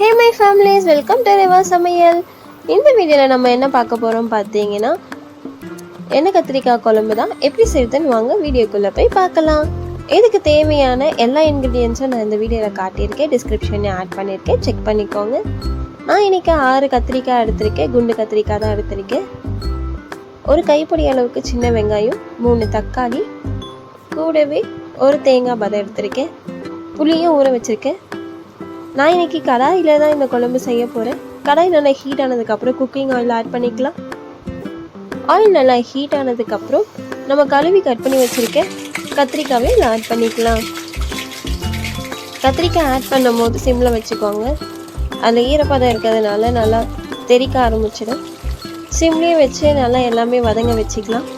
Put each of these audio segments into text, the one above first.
Hey my families welcome to Reva Samayal இந்த வீடியோவில் நம்ம என்ன பார்க்க போகிறோம் பார்த்தீங்கன்னா எண்ணெய் கத்திரிக்காய் குழம்பு தான்? எப்படி செய்யுதுன்னு வாங்க வீடியோக்குள்ளே போய் பார்க்கலாம். இதுக்கு தேவையான எல்லா இன்க்ரீடியன்ஸும் நான் இந்த வீடியோவில் காட்டியிருக்கேன். டிஸ்கிரிப்ஷனில் ஆட் பண்ணியிருக்கேன். செக் பண்ணிக்கோங்க. நான் இன்றைக்கி ஆறு கத்திரிக்காய் எடுத்திருக்கேன். குண்டு கத்திரிக்காய் தான் எடுத்திருக்கேன். ஒரு கைப்பிடி அளவுக்கு சின்ன வெங்காயம் மூணு தக்காளி கூடவே ஒரு தேங்காய் பதம் எடுத்திருக்கேன். புளியும் ஊற வச்சுருக்கேன். நான் இன்றைக்கி கடாயில் தான் இந்த குழம்பு செய்ய போகிறேன் கடாய் நல்லா ஹீட் ஆனதுக்கப்புறம் குக்கிங் ஆயில் ஆட் பண்ணிக்கலாம். ஆயில் நல்லா ஹீட் ஆனதுக்கப்புறம் நம்ம கழுவி கட் பண்ணி வச்சுருக்க கத்திரிக்காவே இதில் ஆட் பண்ணிக்கலாம். கத்திரிக்காய் ஆட் பண்ணும் போது சிம்மில் வச்சுக்கோங்க. அதில் ஈரப்பதம் இருக்கிறதுனால நல்லா தெறிக்க ஆரம்பிச்சிடும். சிம்லேயே வச்சு நல்லா எல்லாமே வதங்க வச்சுக்கலாம்.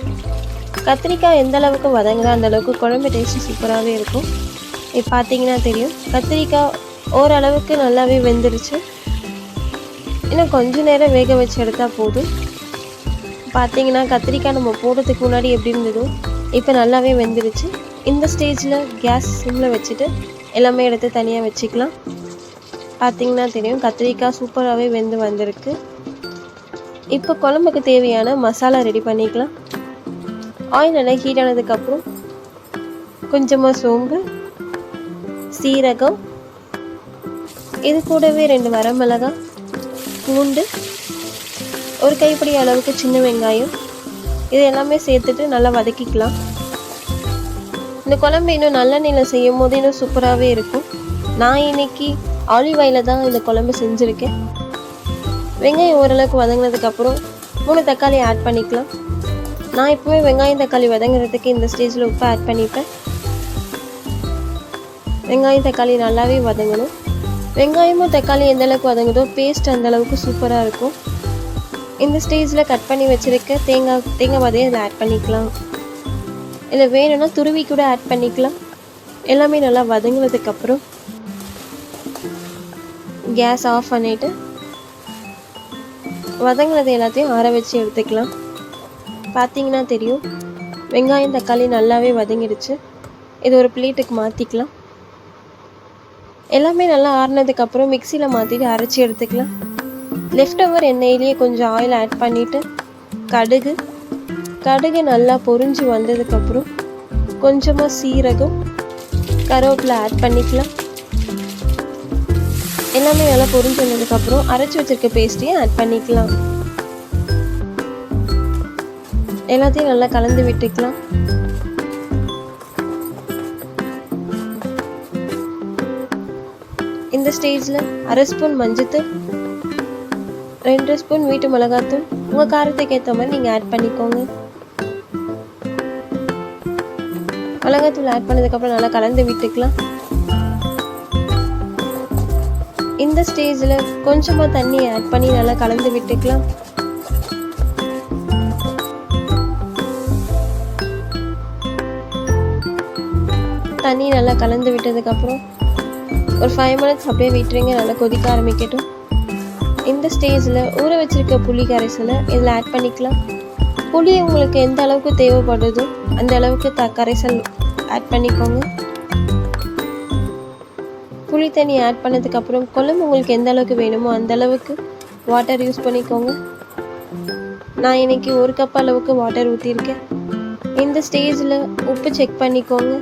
கத்திரிக்காய் எந்த அளவுக்கு வதங்குதோ அந்த அளவுக்கு குழம்பு டேஸ்ட்டு சூப்பராகவே இருக்கும். இப்போ பார்த்தீங்கன்னா தெரியும். கத்திரிக்காய் ஓரளவுக்கு நல்லாவே வெந்துருச்சு. இன்னும் கொஞ்ச நேரம் வேக வச்சு எடுத்தால் போதும். பார்த்தீங்கன்னா கத்திரிக்காய் நம்ம போடுறதுக்கு முன்னாடி எப்படி இருந்ததோ இப்போ நல்லாவே வெந்துருச்சு. இந்த ஸ்டேஜில் கேஸ் சிம்மில் வச்சுட்டு எல்லாமே எடுத்து தனியாக வச்சுக்கலாம். பார்த்திங்கன்னா தெரியும் கத்திரிக்காய் சூப்பராகவே வெந்து வந்திருக்கு. இப்போ குழம்புக்கு தேவையான மசாலா ரெடி பண்ணிக்கலாம். ஆயில் நல்லா ஹீட் ஆனதுக்கப்புறம் கொஞ்சமாக சோம்பு சீரகம் இது கூடவே ரெண்டு வரமிளகாய் பூண்டு ஒரு கைப்பிடி அளவுக்கு சின்ன வெங்காயம். இது எல்லாமே சேர்த்துட்டு நல்லா வதக்கிக்கலாம். இந்த குழம்பு இன்னும் நல்லெண்ணெயில் செய்யும் போது இன்னும் சூப்பராகவே இருக்கும். நான் இன்னைக்கு ஆலிவ் ஆயில தான் இந்த குழம்பு செஞ்சுருக்கேன். வெங்காயம் ஓரளவுக்கு வதங்கினதுக்கப்புறம் மூணு தக்காளி ஆட் பண்ணிக்கலாம். நான் இப்போவே வெங்காயம் தக்காளி வதங்குறதுக்கு இந்த ஸ்டேஜில் உப்பு ஆட் பண்ணிப்பேன். வெங்காயம் தக்காளி நல்லாவே வதங்கணும். வெங்காயமும் தக்காளி எந்த அளவுக்கு வதங்குதோ பேஸ்ட் அந்த அளவுக்கு சூப்பராக இருக்கும். இந்த ஸ்டேஜில் கட் பண்ணி வச்சுருக்க தேங்காய் தேங்காய் வதையை இதில் ஆட் பண்ணிக்கலாம். இல்லை வேணும்னா துருவி கூட ஆட் பண்ணிக்கலாம். எல்லாமே நல்லா வதங்கினதுக்கப்புறம் கேஸ் ஆஃப் பண்ணிவிட்டு வதங்கினது எல்லாத்தையும் ஆற வச்சு எடுத்துக்கலாம். பார்த்தீங்கன்னா தெரியும். வெங்காயம் தக்காளி நல்லாவே வதங்கிடுச்சு. இது ஒரு பிளேட்டுக்கு மாற்றிக்கலாம் எல்லாமே நல்லா ஆறுனதுக்கப்புறம் மிக்சியில் மாற்றிட்டு அரைச்சி எடுத்துக்கலாம். லெஃப்ட் ஓவர் எண்ணெயிலேயே கொஞ்சம் ஆயில் ஆட் பண்ணிவிட்டு கடுகு. கடுகு நல்லா பொரிஞ்சு வந்ததுக்கப்புறம் கொஞ்சமாக சீரகம் கருவேப்பிலை ஆட் பண்ணிக்கலாம். எல்லாமே நல்லா பொரிஞ்சு வந்ததுக்கப்புறம் அரைச்சி வச்சிருக்க பேஸ்ட்டையும் ஆட் பண்ணிக்கலாம். எல்லாத்தையும் நல்லா கலந்து விட்டுக்கலாம். இந்த ஸ்டேஜில் அரை ஸ்பூன் மஞ்சத்தூள் ரெண்டு ஸ்பூன் வீட்டு மிளகாத்தூள். உங்கள் காரத்துக்கு ஏற்ற மாதிரி நீங்கள் ஆட் பண்ணிக்கோங்க. மிளகாத்தூள் ஆட் பண்ணதுக்கப்புறம் நல்லா கலந்து விட்டுக்கலாம். இந்த ஸ்டேஜில் கொஞ்சமாக தண்ணி ஆட் பண்ணி நல்லா கலந்து விட்டுக்கலாம். தண்ணி நல்லா கலந்து விட்டதுக்கப்புறம் ஒரு ஃபைவ் மினிட்ஸ் அப்படியே விட்டுருங்க. நல்லா கொதிக்க ஆரம்பிக்கட்டும். இந்த ஸ்டேஜில் ஊற வச்சிருக்க புளி கரைசலை இதில் ஆட் பண்ணிக்கலாம். புளி உங்களுக்கு எந்த அளவுக்கு தேவைப்படுதோ அந்த அளவுக்கு த கரைசல் ஆட் பண்ணிக்கோங்க. புளி தண்ணி ஆட் பண்ணதுக்கப்புறம் குழம்பு உங்களுக்கு எந்த அளவுக்கு வேணுமோ அந்த அளவுக்கு வாட்டர் யூஸ் பண்ணிக்கோங்க. நான் இன்னைக்கு ஒரு கப் அளவுக்கு வாட்டர் ஊற்றிருக்கேன் இந்த ஸ்டேஜில் உப்பு செக் பண்ணிக்கோங்க.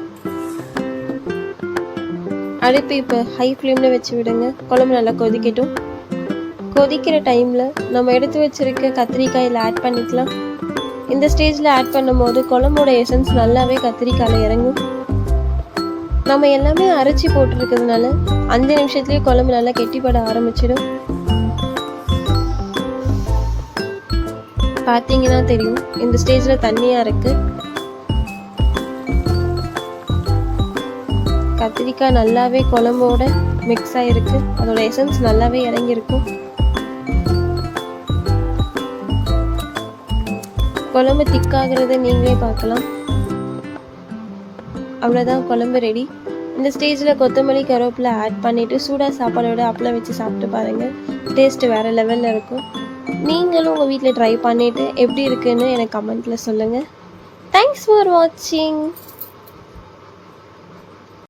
அடுப்பு இப்போ ஹை ஃப்ளேமில் வச்சு விடுங்க. குழம்பு நல்லா கொதிக்கட்டும். கொதிக்கிற டைமில் நம்ம எடுத்து வச்சிருக்க கத்திரிக்காயில் ஆட் பண்ணிக்கலாம். இந்த ஸ்டேஜில் ஆட் பண்ணும்போது குழம்போட எசன்ஸ் நல்லாவே கத்திரிக்காயில் இறங்கும். நம்ம எல்லாமே அரைச்சி போட்டிருக்கிறதுனால அஞ்சு நிமிஷத்துலேயே குழம்பு நல்லா கெட்டிப்பட ஆரம்பிச்சிடும். பார்த்தீங்கன்னா தெரியும் இந்த ஸ்டேஜில் தண்ணியாக இருக்குது கத்திரிக்காய் நல்லாவே குழம்போட மிக்ஸ் ஆகிருக்கு அதோட எசன்ஸ் நல்லாவே இறங்கியிருக்கும் குழம்பு திக்காகிறத நீங்களே பார்க்கலாம். அவ்வளோதான் குழம்பு ரெடி இந்த ஸ்டேஜில் கொத்தமல்லி கருவேப்பிலை ஆட் பண்ணிவிட்டு சூடாக சாப்பாடோட அப்பளம் வச்சு சாப்பிட்டு பாருங்கள் டேஸ்ட்டு வேறு லெவலில் இருக்கும். நீங்களும் உங்கள் வீட்டில் ட்ரை பண்ணிவிட்டு எப்படி இருக்குன்னு எனக்கு கமெண்ட்டில் சொல்லுங்கள் தேங்க்ஸ் ஃபார் வாட்சிங்